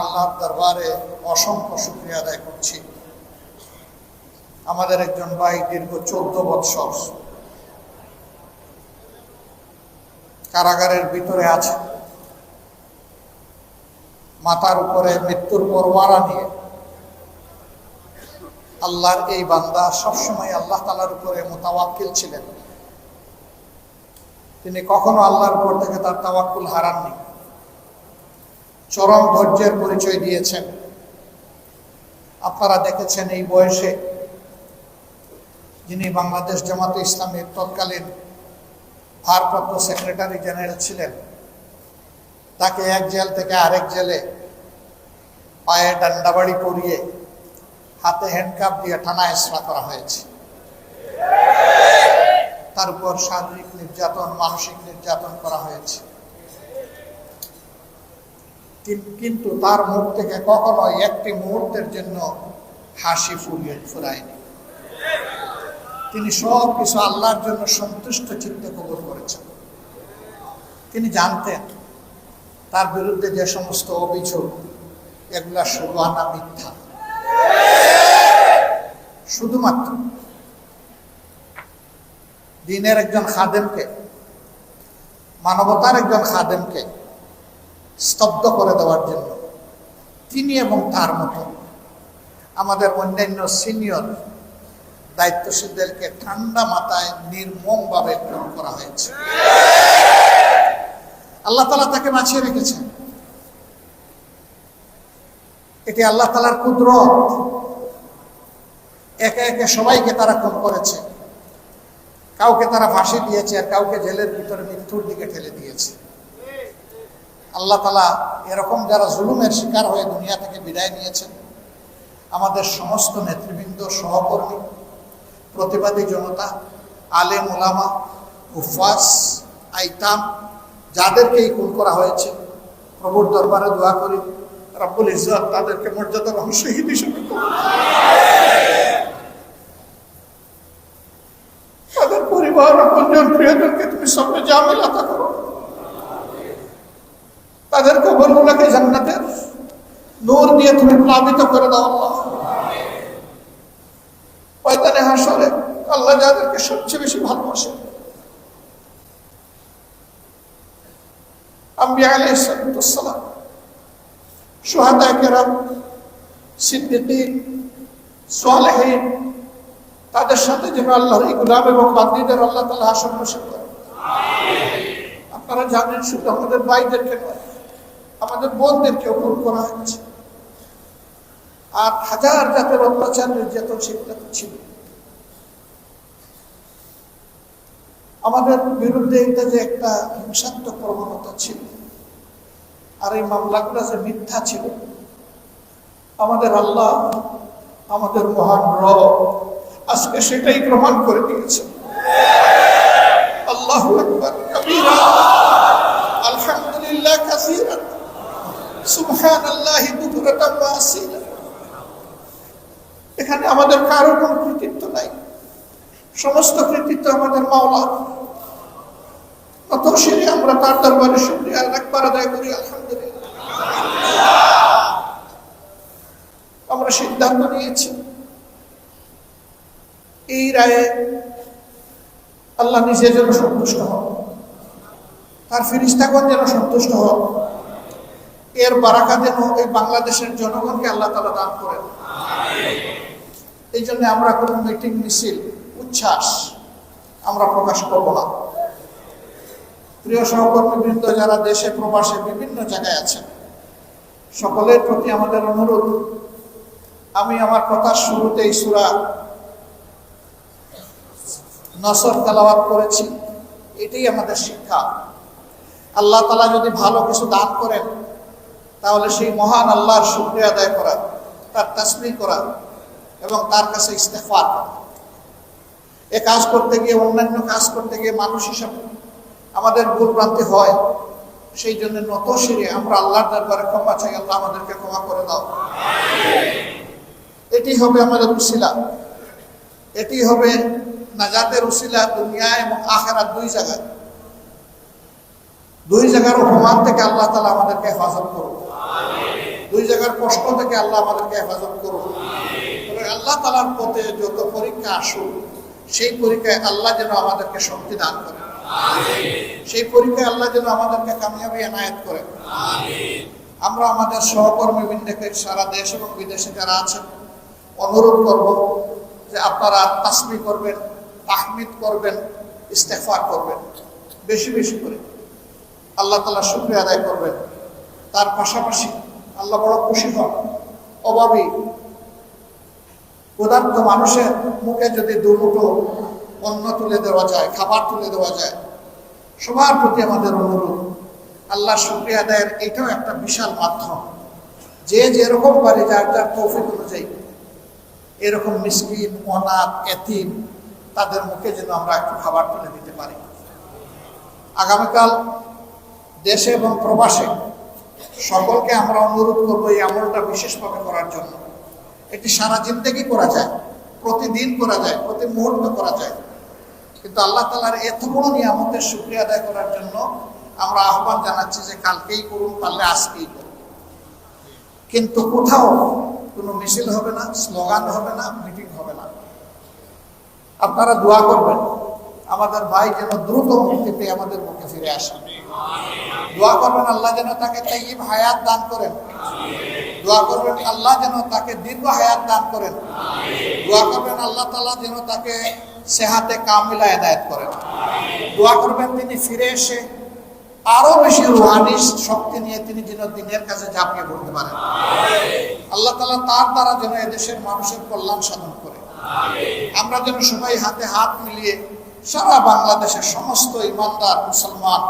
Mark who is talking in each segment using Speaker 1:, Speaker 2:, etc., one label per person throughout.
Speaker 1: আল্লাহর দরবারে অসংখ্য শুক্রিয়া আদায় করছি। আমাদের একজন ভাই দীর্ঘ চোদ্দ বৎসর কারাগারের ভিতরে আছে। মাথার উপরে মৃত্যুর পরওয়ারা নিয়ে আল্লাহর এই বান্দা সবসময় আল্লাহ তালার উপরে মোতাবাক্কিল ছিলেন। তিনি কখনো আল্লাহর উপর থেকে তার তাওয়াক্কুল হারাননি। চরম ধৈর্যের পরিচয় দিয়েছেন। আপনারা দেখেছেন এই বয়সে যিনি বাংলাদেশ জামাতে ইসলামের তৎকালীন ভারপ্রাপ্ত সেক্রেটারি জেনারেল ছিলেন, তাকে এক জেল থেকে আরেক জেলে পায়ে ডান্ডাবাড়ি পরিয়ে হাতে হ্যান্ডকাপ দিয়ে টানা এসরা করা হয়েছে। তার উপর শারীরিক নির্যাতন, মানসিক নির্যাতন করা হয়েছে। কিন্তু তার মুখ থেকে কখনো একটি মুহূর্তের জন্য হাসি ফুরিয়ে, ফুরায়নি। তিনি সব কিছু আল্লাহর জন্য সন্তুষ্ট চিত্তে কবুল করেছেন। তিনি জানতেন, তার বিরুদ্ধে যে সমস্ত অভিযোগ, এগুলা শুধু আনা মিথ্যা। শুধুমাত্র দিনের একজন খাদেমকে, মানবতার একজন খাদেমকে স্তব্ধ করে দেওয়ার জন্য। তিনি এবং তার মতো আমাদের অন্যান্য সিনিয়র দায়িত্বশীলদেরকে ঠান্ডা মাথায় নির্মমভাবে খুন করা হয়েছে। আল্লাহ তালা তাকে বাঁচিয়ে রেখেছেন। এটি আল্লাহ তালার কুদরত। একে একে সবাইকে তারা খুন করেছে। কাউকে তারা ফাঁসি দিয়েছে আর কাউকে জেলের ভিতরে মৃত্যুর দিকে ঠেলে দিয়েছে। আল্লাহ তালা এরকম যারা জুলুমের শিকার হয়ে দুনিয়া থেকে বিদায় নিয়েছেন, আমাদের সমস্ত নেতৃবৃন্দ, সহকর্মী, প্রতিবাদী জনতা আলেম ওলামা উফাস আইতাম, যাদেরকেই খুন করা হয়েছে, প্রভুর দরবারে দোয়া করি, রব্বুল ইজ্জত তাদেরকে মর্যাদা এবং শহীদ হিসেবে তাদের পরিবার, আপনজন, প্রিয়জনকে তুমি সঙ্গে জামিল আতা করো তাদের কবরগুলোকে জান্নাতের নূর দিয়ে তুমি প্লাবিত করে দাও আল্লাহ। পয়তানে হাসরে আল্লাহ যাদেরকে সবচেয়ে বেশি ভালোবাসে। আম্বিয়া আলাইহিস সালাম সুহাদা কেরাম সিদ্দিকিন সালেহিন, তাদের সাথে যেন আল্লাহর এই গুলাম এবং বান্দিদের আল্লাহ তালা আসন বসে করে। আপনারা জানেন শুধু আমাদের ভাইদেরকে নয় আমাদের বোনদেরকেও খুন করা হচ্ছে আর হাজার জাতের অত্যাচার নির্যাতন সেগুলো ছিল। আমাদের বিরুদ্ধে এটা যে একটা হিংসাত্মক প্রবণতা ছিল। আর এই মামলাগুলো যে মিথ্যা ছিল, আমাদের আল্লাহ, আমাদের মহান রব আজকে সেটাই প্রমাণ করে দিয়েছে আল্লাহ আকবার, কবিরা। এখানে আমাদের কারও কোনো কৃতিত্ব নাই। সমস্ত কৃতিত্ব আমাদের মাওলা। কত সেরে আমরা তার দরবারে শুকরিয়া একবার আদায় করি, আলহামদুলিল্লাহ। আমরা সিদ্ধান্ত নিয়েছি। এই রায়ে আল্লাহ নিজে যেন সন্তুষ্ট হন। তার ফিরিস্তাগণ যেন সন্তুষ্ট হন। এর বারাকা যেন এই বাংলাদেশের জনগণকে আল্লাহ তালা দান করেন। এই জন্য আমরা কোনো মিটিং মিছিল, উচ্ছ্বাস আমরা প্রকাশ করব না। প্রিয় সহকর্মীবৃন্দ, যারা দেশে প্রবাসে বিভিন্ন জায়গায় আছেন, সকলের প্রতি আমাদের অনুরোধ, আমি আমার কথার শুরুতেই সুরা নসর তেলাওয়াত করেছি। এটাই আমাদের শিক্ষা। আল্লাহ তালা যদি ভালো কিছু দান করেন তাহলে সেই মহান আল্লাহর শুক্রিয়া আদায় করা, তার তাসমি করা এবং তার কাছে ইস্তেফার করা। এ কাজ করতে গিয়ে, অন্যান্য কাজ করতে গিয়ে মানুষ হিসাবে আমাদের ভুল ভ্রান্তি হয়, সেই জন্য নত সিরে আমরা আল্লাহর দরবারে ক্ষমা চাই, আল্লাহ আমাদেরকে ক্ষমা করে দাও। এটি হবে আমাদের উসিলা। এটি হবে নাজাতের উসিলা দুনিয়া এবং আখেরাত দুই জায়গায়। দুই জায়গার অপমান থেকে আল্লাহ তালা আমাদেরকে হেফাজত করুন দুই জায়গার কষ্ট থেকে আল্লাহ আমাদেরকে হেফাজত করুন। আল্লাহ তালার পথে যত পরীক্ষা আসুক, সেই পরীক্ষায় আল্লাহ যেন আমাদেরকে শক্তি দান করেন। সেই পরীক্ষায় আল্লাহ যেন আমাদেরকে কামিয়াবি এনায়ত করেন। আমরা আমাদের সহকর্মী বৃন্দকে সারা দেশ এবং বিদেশে যারা আছেন, অনুরোধ করব যে আপনারা তাসমি করবেন, তাহমিদ করবেন ইস্তেফার করবেন, বেশি বেশি করে। আল্লাহ তালা শুক্রিয়া আদায় করবেন। তার পাশাপাশি আল্লাহ বড় খুশি হন। অভাবী ক্ষুধার্ত মানুষের মুখে যদি দুমুটো অন্ন তুলে দেওয়া যায়, খাবার তুলে দেওয়া যায়, সবার প্রতি আমাদের অনুরোধ আল্লাহ শুক্রিয়া আদায়ের এটাও একটা বিশাল মাধ্যম। যে যেরকম পারে যার যার তৌফিক অনুযায়ী, এরকম মিসকিন, অনাথ, এতিম, তাদের মুখে যেন আমরা একটু খাবার তুলে দিতে পারি। আগামীকাল দেশে এবং প্রবাসে সকলকে আমরা অনুরোধ করব এই আমলটা বিশেষভাবে করার জন্য। এটি সারা জিন্দগি করা যায়, প্রতিদিন করা যায়, প্রতি মুহূর্ত করা যায়। কিন্তু আল্লাহ তালার এত বড় নিয়ামতের শুক্রিয়া আদায় করার জন্য আমরা আহ্বান জানাচ্ছি যে কালকেই করুন, পারলে আজকেই করুন। কিন্তু কোথাও কোনো মিছিল হবে না, স্লোগান হবে না, মিটিং হবে না। আপনারা দোয়া করবেন, আমাদের ভাই যেন দ্রুত মুক্তি পেয়ে আমাদের মুখে ফিরে আসে। দোয়া করবেন আল্লাহ যেন তাকে তাইব হায়াত দান করেন। দোয়া করবেন আল্লাহ যেন তাকে দীর্ঘ হায়াত দান করেন। দোয়া করবেন আল্লাহ তালা যেন তাকে সেহাতে কামিলা এনায়ত করেন। দোয়া করবেন তিনি ফিরে এসে আরও বেশি রুহানি শক্তি নিয়ে তিনি যেন দিনের কাছে ঝাঁপিয়ে পড়তে পারেন। আল্লাহ তালা তার দ্বারা যেন এদেশের মানুষের কল্যাণ সাধন করে। আমরা যেন সবাই হাতে হাত মিলিয়ে সারা বাংলাদেশের সমস্ত ইমানদার মুসলমান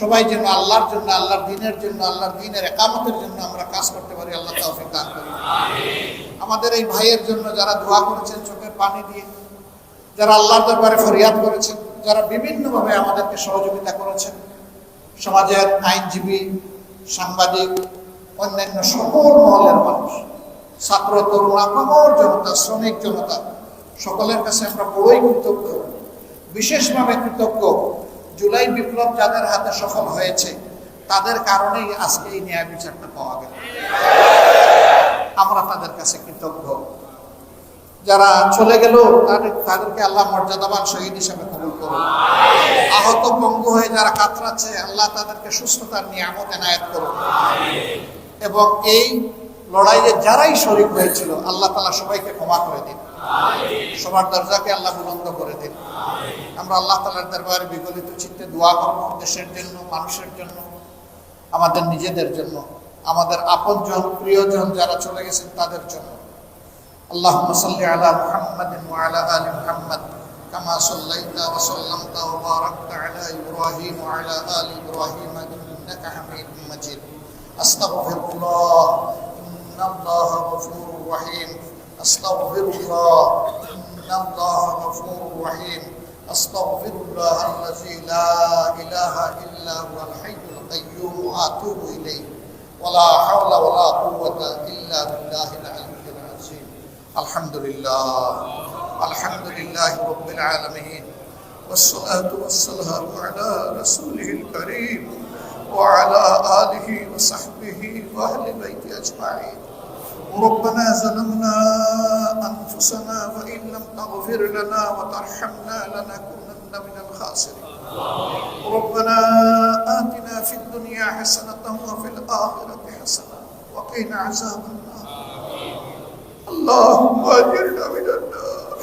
Speaker 1: সবাই যেন আল্লাহর জন্য, আল্লাহর দিনের জন্য, আল্লাহর দিনের একামতের জন্য আমরা কাজ করতে পারি, আল্লাহ তৌফিক দান করি। আমাদের এই ভাইয়ের জন্য যারা দোয়া করেছেন, চোখের পানি দিয়ে, যারা আল্লাহর দরবারে ফরিয়াদ করেছেন, যারা বিভিন্নভাবে আমাদেরকে সহযোগিতা করেছেন, সমাজের আইনজীবী, সাংবাদিক, অন্যান্য সকল মহলের মানুষ, ছাত্র, তরুণ, আপামর জনতা, শ্রমিক জনতা, সকলের কাছে আমরা বড়ই কৃতজ্ঞ। বিশেষভাবে কৃতজ্ঞ। জুলাই বিপ্লব যাদের হাতে সফল হয়েছে, তাদের কারণেই আজকে এই ন্যায় বিচারটা পাওয়া গেল। আমরা তাদের কাছে কৃতজ্ঞ। যারা চলে গেল, তাদের, তাদেরকে আল্লাহ মর্যাদাবান শহীদ হিসাবে কবুল করুন। আহত পঙ্গু হয়ে যারা কাতরাচ্ছে, আল্লাহ তাদেরকে সুস্থতার নিয়ামত এনায়ত করুন। এবং এই লড়াইয়ে যারাই শরিক হয়েছিল, আল্লাহ তালা সবাইকে ক্ষমা করে দিন। সবার দরজাকে আল্লাহ বুলন্দ করে দিন আমরা আল্লাহ তালার দরবারে বিগলিত চিত্তে দোয়া করবো দেশের জন্য মানুষের জন্য আমাদের নিজেদের জন্য আমাদের আপনজন প্রিয়জন যারা চলে গেছেন তাদের জন্য اللهم صل على محمد وعلى ال محمد كما صليت وسلمت وباركت على ابراهيم وعلى ال ابراهيم انك حميد مجيد استغفر الله ان الله غفور رحيم استغفر الله إن الله غفور رحيم. استغفر الله الذي لا إله إلا هو الحي القيوم. واتوب إليه. ولا حول ولا قوة إلا بالله العلي العظيم. الحمد لله. الحمد لله رب العالمين. والصلاة والسلام على رسوله الكريم وعلى آله وصحبه وأهل بيته أجمعين. ربنا ظلمنا أنفسنا وإن لم تغفر لنا وترحمنا لنكونن من الخاسرين. ربنا آتنا في الدنيا حسنة وفي الآخرة حسنة وقنا عذاب النار. اللهم اجرنا من النار.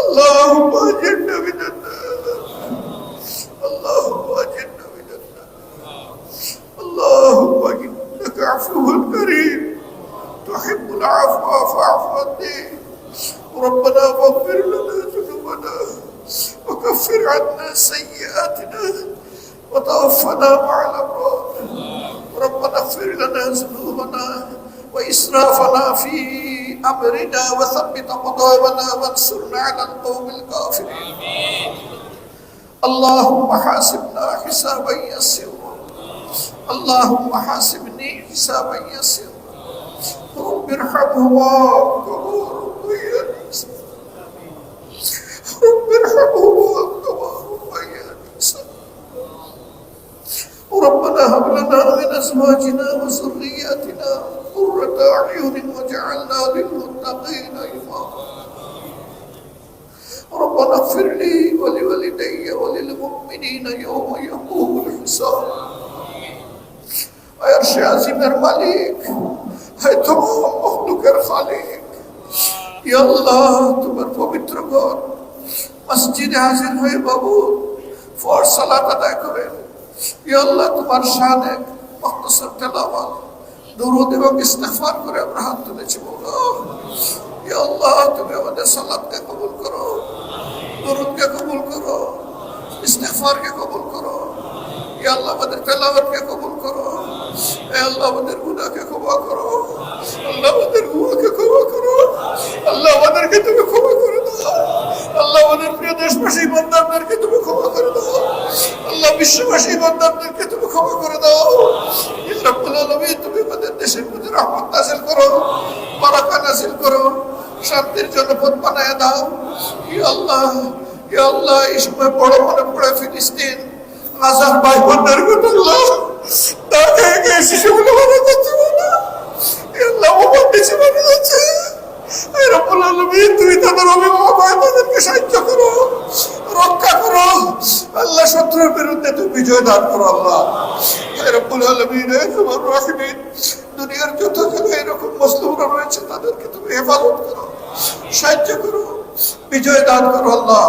Speaker 1: اللهم اجرنا من النار. اللهم اجرنا من النار. اللهم إنك عفو كريم. العفو فاعف عني. ربنا فاغفر لنا ذنوبنا وكفر عنا سيئاتنا وتوفنا مع الأبرار. ربنا اغفر لنا ذنوبنا وإسرافنا في أمرنا وثبت قضاءنا وانصرنا على القوم الكافرين. اللهم حاسبنا حسابا يسيرا. اللهم حاسبني حسابا يسيرا. ارحمه وابك رب ينسى رب ارحمه وابك رب ينسى ربنا هب لنا من أزواجنا وذرياتنا قرة أعين واجعلنا للمتقين إماما. ربنا اغفر لي ولوالدي وللمؤمنين يوم يقوم الحساب. ويرشي عزيم الملك. হয় তোমার মখলুকের তোমার পবিত্র ঘর। মসজিদে হাজির হয়ে বাবু আদায় করেন। তোমার শানে মুখতসর তেলাওয়াত করে আমরা হাত তুলেছি বলো আল্লাহ, তুমি আমাদের সালাতকে কবুল করো, দরুদকে কবুল করো, ইস্তেগফারকে কবুল করো। আল্লাহ, আমাদের তেলাওয়াতকে কবুল করো। এ আল্লাহ, আমাদের গুনাহকে ক্ষমা করো। আল্লাহ, আমাদের গুনাহকে ক্ষমা করো। আল্লাহ, আমাদেরকে তুমি ক্ষমা করে দাও। আল্লাহ, আমাদের প্রিয় দেশবাসী বন্ধারদেরকে তুমি ক্ষমা করে দাও। আল্লাহ, বিশ্ববাসী বন্ধারদেরকে তুমি ক্ষমা করে দাও। ইয়া রাব্বুল আলামিন, তুমি আমাদের দেশের প্রতি রহমত নাযিল করো, বারাকা নাযিল করো। শান্তির জন্য পথ বানায় দাও। ইয়া আল্লাহ ইয়া আল্লাহ, এই সময় বড় মনে পড়ে ফিলিস্তিন। গাজার ভাই তাকে গিয়ে শিশুগুলো মারা যাচ্ছে বলে। আল্লাহ মোহাম্মদ বেশি যাচ্ছে। এই রব্বুল তুমি তাদের অভিভাবক তাদেরকে সাহায্য করো, রক্ষা করো। আল্লাহ শত্রুর বিরুদ্ধে তুমি বিজয় দান করো, আল্লাহ। এই আলামিন তোমার রাহিমিন দুনিয়ার যত জায়গায় এরকম মুসলিমরা রয়েছে, তাদেরকে তুমি হেফাজত করো, সাহায্য করো, বিজয় দান করো, আল্লাহ।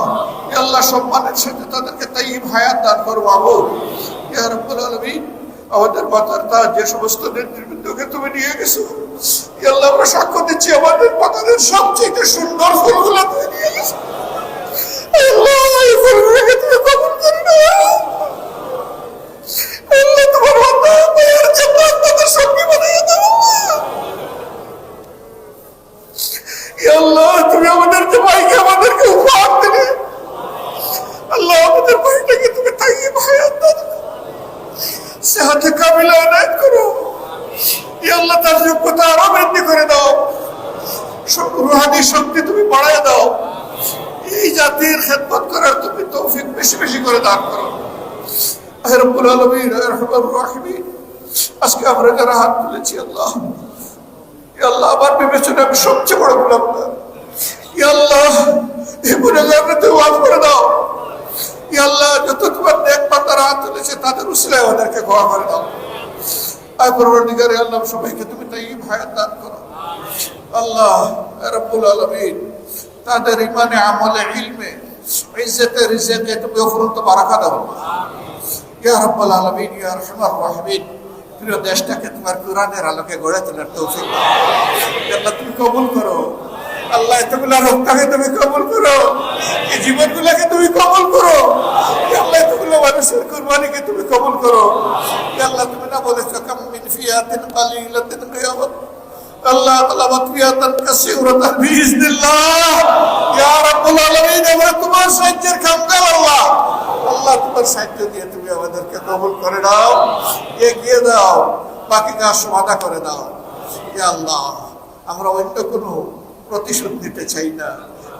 Speaker 1: আল্লাহ সম্মানের সাথে তাদেরকে তাইব হায়াত দান করো, বাবু। ইয়া রব্বুল আমাদের মাতার তার যে সমস্ত নেতৃবৃন্দকে তুমি নিয়ে গেছো আল্লাহ, আমরা সাক্ষ্য দিচ্ছি, আমাদের বাগানের সবচেয়ে সুন্দর ফুলগুলো তুমি নিয়ে গেছো। আল্লাহ, এই ফুলগুলোকে তুমি কবুল করে নাও। আল্লাহ, তোমার বান্দা মায়ের জান্নাত তাদের সঙ্গী বানিয়ে দাও ইয়া আল্লাহ তুমি আমাদেরকে ভাইকে আমাদেরকে উপহার দিলে আল্লাহ আমাদের ভাইটাকে তুমি তাইয়ে হায়াত দান করো। সেহাতে কামিলা এনায়ত করো ইয়া আল্লাহ তার যোগ্যতা আরও বৃদ্ধি করে দাও সব রুহানি শক্তি তুমি বাড়ায় দাও এই জাতির খেদমত করার তুমি তৌফিক বেশি বেশি করে দান করো হে রব্বুল আলামিন রহমান। আজকে আমরা হাত তুলেছি, আল্লাহ। আল্লাহ, আমার বিবেচনা সবচেয়ে বড় গুলামগার ইয়া আল্লাহ তুমি মাফ করে দাও। আল্লাহ, যত তোমার বান্দারা হাত তুলেছে, তাদের উসিলায় ওদেরকে ক্ষমা করে দাও। আয় পরবর্তীকারে আল্লাহ সবাইকে তুমি তাই ভায়াত দান করো। আল্লাহ এ রব্বুল আলামিন, তাদের ইমানে আমলে, ইলমে ইজ্জতে রিজেকে তুমি অফুরন্ত বারাকা দাও। ইয়া রব্বুল আলামিন, ইয়া আরহামার রাহিমিন। প্রিয় দেশটাকে তোমার কোরআনের আলোকে গড়ে তোলার তৌফিক আল্লাহ, তুমি কবুল করো। আল্লাহ, এতগুলা রক্তাকে তুমি কবুল করো। এই জীবনগুলোকে তুমি কবুল করো। আল্লাহ, এতগুলো মানুষের কুরবানিকে তুমি কবুল করো। আল্লাহ, তুমি না বলেছ, কাম মিন ফিয়াতিন কালিলাতিন কিয়ামত। আল্লাহ তালাবাত ফিয়াতান কাসীরাতান বিইজনিল্লাহ ইয়া রাব্বুল আলামিন আমরা তোমার সাহায্যের কামগার আল্লাহ। আল্লাহ তোমার সাহায্য দিয়ে তুমি আমাদেরকে কবুল করে দাও এগিয়ে দাও, বাকি কাজ সমাধা করে দাও। ইয়া আল্লাহ, আমরা অন্য কোনো প্রতিশোধ নিতে চাই না।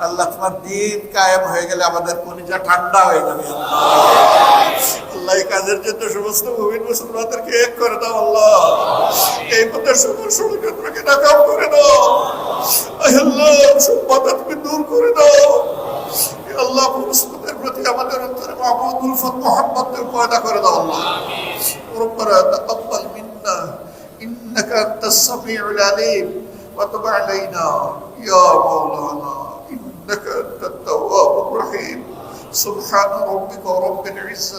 Speaker 1: আল্লাহ তোমার দিন কায়েম হয়ে গেলে আমাদের কলিজা ঠান্ডা হয়ে যাবে আল্লাহ এই কাজের জন্য সমস্ত মুমিন মুসলমানদেরকে এক করে দাও আল্লাহ। এই পথের সকল ষড়যন্ত্রকে নাকাম করে দাও আয় আল্লাহ সব বাধা তুমি দূর করে দাও এ আল্লাহ মুসলিমদের প্রতি আমাদের অন্তরে মাহমুদ উলফত মোহাম্মদ পয়দা করে দাও আল্লাহ ربنا تقبل منا انك انت السميع العليم وتب علينا يا مولانا انك انت التواب الرحيم سبحان ربك رب العزه